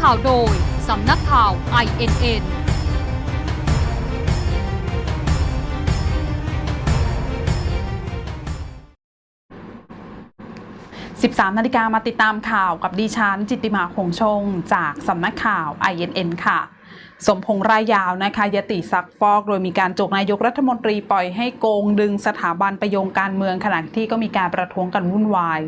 ข่าวโดย สำนักข่าว INN 13 นาฬิกามาติดตามข่าวกับดิฉันจิตติมาคงชง จากสำนักข่าว INN ค่ะ สมพงษ์รายยาวนะคะยติซักฟอก โดยมีการจกนายกรัฐมนตรีปล่อยให้โกงดึงสถาบันประโยงการเมืองขณะที่ก็มีการประท้วงกันวุ่นวาย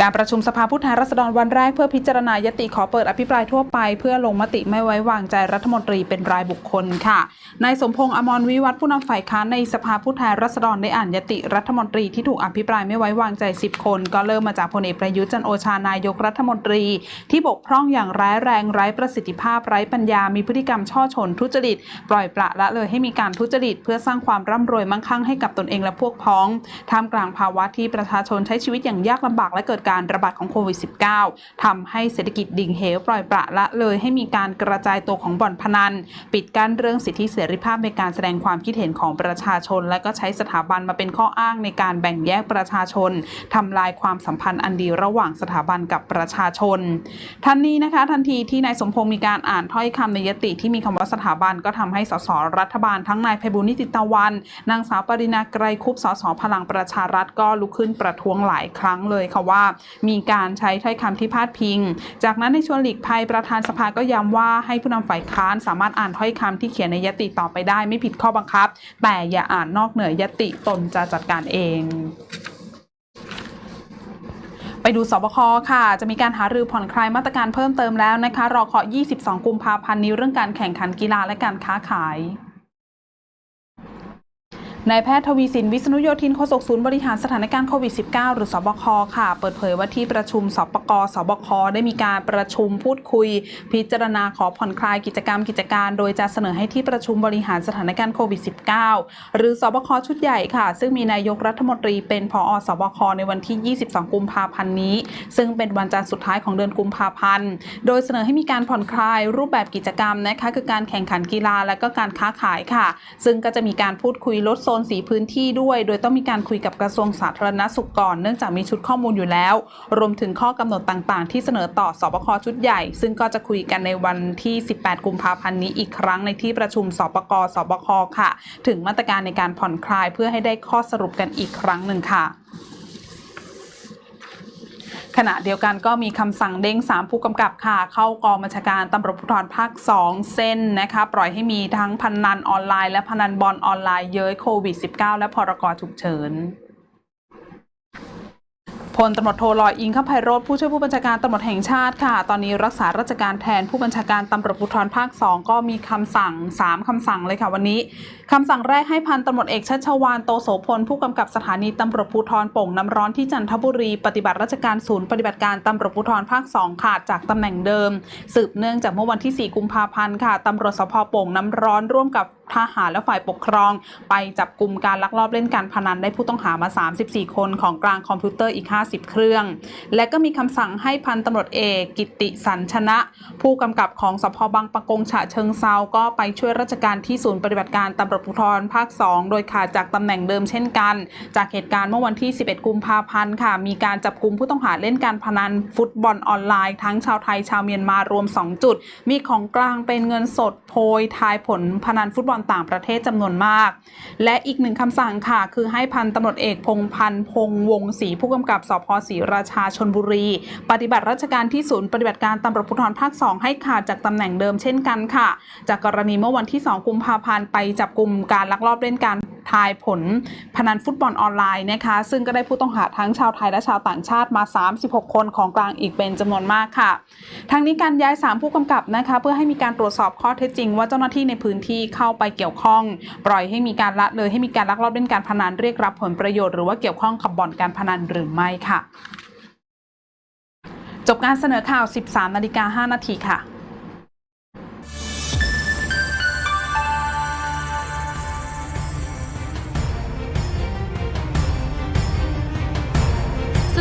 การประชุมสภาผู้แทนราษฎรวันแรกเพื่อพิจารณายติขอเปิดอภิปรายทั่วไป เพื่อลงมติไม่ไว้วางใจรัฐมนตรีเป็นรายบุคคลค่ะ นายสมพงษ์อมรวิวัฒน์ผู้นำฝ่ายค้านในสภาผู้แทนราษฎรได้อ่านยติรัฐมนตรีที่ถูกอภิปรายไม่ไว้วางใจ 10 คน ก็เริ่มมาจากพลเอกประยุทธ์จันโอชานายกรัฐมนตรี ที่บกพร่องอย่างร้ายแรงไร้ประสิทธิภาพไร้ปัญญา มีพฤติกรรมช่อชนทุจริต ปล่อยปละละเลยให้มีการทุจริต เพื่อสร้างความร่ำรวยมั่งคั่งให้กับตนเองและพวกพ้องท่ามกลางภาวะที่ประชาชนใช้ชีวิตอย่างยากลำบากและเกิดการระบาดของโควิด -19 ทำให้เศรษฐกิจดิ่งเหวปล่อยปละละเลยให้มีการกระจายตัวของบ่อนพนัน ปิดกั้นเรื่องสิทธิเสรีภาพในการแสดงความคิดเห็นของประชาชน และก็ใช้สถาบันมาเป็นข้ออ้างในการแบ่งแยกประชาชนทำลายความสัมพันธ์อันดีระหว่างสถาบันกับประชาชนทันนี้นะคะทันทีที่นายสมพงศ์มีการอ่านถ้อยคำในยติที่มีคำว่าสถาบันก็ทำให้สสรัฐบาลทั้งนายไพบุญนิติตะวันนางสาวปรินาไกรคุปสสพลังประชารัฐก็ลุกขึ้นประท้วงหลายครั้งเลยค่ะว่ามีการใช้ถ้อยคำที่พาดพิง จากนั้นในชวนหลีกภัยประธานสภาก็ย้ำว่าให้ผู้นำฝ่ายค้านสามารถอ่านถ้อยคำที่เขียนในยติต่อไปได้ไม่ผิดข้อบังคับ แต่อย่าอ่านนอกเหนือยติตนจะจัดการเองไปดูสบคค่ะ จะมีการหารือผ่อนคลายมาตรการเพิ่มเติมแล้วนะคะ รอเคาะ22 กุมภาพันธ์นี้เรื่องการแข่งขันกีฬาและการค้าขาย นายแพทย์ทวีสินวิษณุโยธินโฆษกศูนย์บริหารสถานการณ์โควิด -19 หรือสบคค่ะ เปิดเผยว่าที่ประชุมสปกสบคได้มีการประชุมพูดคุย พิจารณาขอผ่อนคลายกิจกรรมกิจการ โดยจะเสนอให้ที่ประชุมบริหารสถานการณ์โควิด -19 หรือสบคชุดใหญ่ค่ะ ซึ่งมีนายกรัฐมนตรีเป็นผอสบคในวันที่ 22 กุมภาพันธ์นี้ ซึ่งเป็นวันจันทร์สุดท้ายของเดือนกุมภาพันธ์ โดยเสนอให้มีการผ่อนคลายรูปแบบกิจกรรมนะคะคือการแข่งขันกีฬาและก็การค้าขายค่ะ ซึ่งก็จะมีการพูดคุยลดโซนสีพื้นที่ด้วย โดยต้องมีการคุยกับกระทรวงสาธารณสุขก่อน เนื่องจากมีชุดข้อมูลอยู่แล้ว รวมถึงข้อกำหนดต่างๆ ที่เสนอต่อสบคชุดใหญ่ ซึ่งก็จะคุยกันในวันที่ 18 กุมภาพันธ์นี้อีกครั้งในที่ประชุมสบกสบคค่ะ ถึงมาตรการในการผ่อนคลายเพื่อให้ได้ข้อสรุปกันอีกครั้งหนึ่งค่ะ ขณะเดียวกันก็มีคำสั่งเด้ง 3 ผู้กำกับค่ะ เข้ากองบัญชาการตำรวจภูธรภาค 2 เส้นนะคะปล่อยให้มีทั้งพนันออนไลน์และพนันบอลออนไลน์เย้ยโควิด -19 และพรกฉุกเฉิน พลตำรวจโทลอยอิงคไพโรธผู้ช่วยผู้บัญชาการตำรวจแห่งชาติค่ะ ตอนนี้รักษาราชการแทนผู้บัญชาการตำรวจภูธรภาค 2 ก็มีคำสั่ง 3คำสั่งเลยค่ะวันนี้คำสั่งแรกให้พันตำรวจเอกชัชวานโตโสพลผู้กำกับสถานีตำรวจภูธรป่งน้ำร้อนที่จันทบุรี ปฏิบัติราชการศูนย์ปฏิบัติการตำรวจภูธรภาค 2 ขาดจากตำแหน่งเดิม สืบเนื่องจากเมื่อวันที่ 4 กุมภาพันธ์ค่ะตำรวจสพป่งน้ำร้อนร่วมกับทหารและฝ่ายปกครอง ไปจับกลุ่มการลักลอบเล่นการพนันได้ผู้ต้องหามา 34 คนของกลางคอมพิวเตอร์อีก50 เครื่อง และก็มีคำสั่งให้พันตำรวจเอกกิติสันชนะ ผู้กำกับของสพบางปะกงฉะเชิงเซาก็ไปช่วยราชการที่ศูนย์ปฏิบัติการตำรวจภูธรภาค 2 โดยขาดจากตำแหน่งเดิมเช่นกัน จากเหตุการณ์เมื่อวันที่ 11 กุมภาพันธ์ค่ะ มีการจับกลุ่มผู้ต้องหาเล่นการพนันฟุตบอลออนไลน์ทั้งชาวไทยชาวเมียนมารวม 2 จุด มีของกลางเป็นเงินสดโพยทายผลพนันฟุตบอลต่างประเทศจำนวนมาก และอีกหนึ่งคำสั่งค่ะ คือให้พันตำรวจเอกพงพันธ์พงวงศรีผู้กำกับสพศรีราชาชนบุรี ปฏิบัติราชการที่ศูนย์ปฏิบัติการตำรวจภูธรภาค 2 ให้ขาดจากตำแหน่งเดิมเช่นกันค่ะ จากกรณีเมื่อวันที่ 2 กุมภาพันธ์ไปจับกลุ่มการลักลอบเล่นการ ทายผลพนันฟุตบอลออนไลน์นะคะ ซึ่งก็ได้ผู้ต้องหาทั้งชาวไทยและชาวต่างชาติมา 36 คนของกลางอีกเป็นจำนวนมากค่ะทางนี้การย้าย 3 ผู้กำกับนะคะ เพื่อให้มีการตรวจสอบข้อเท็จจริง ว่าเจ้าหน้าที่ในพื้นที่เข้าไปเกี่ยวข้อง ปล่อยให้มีการละเลยให้มีการลักลอบเล่นการพนันเรียกรับผลประโยชน์หรือว่าเกี่ยวข้องกับบ่อนการพนันหรือไม่ค่ะ จบการเสนอข่าว 13นาฬิกา5นาทีค่ะ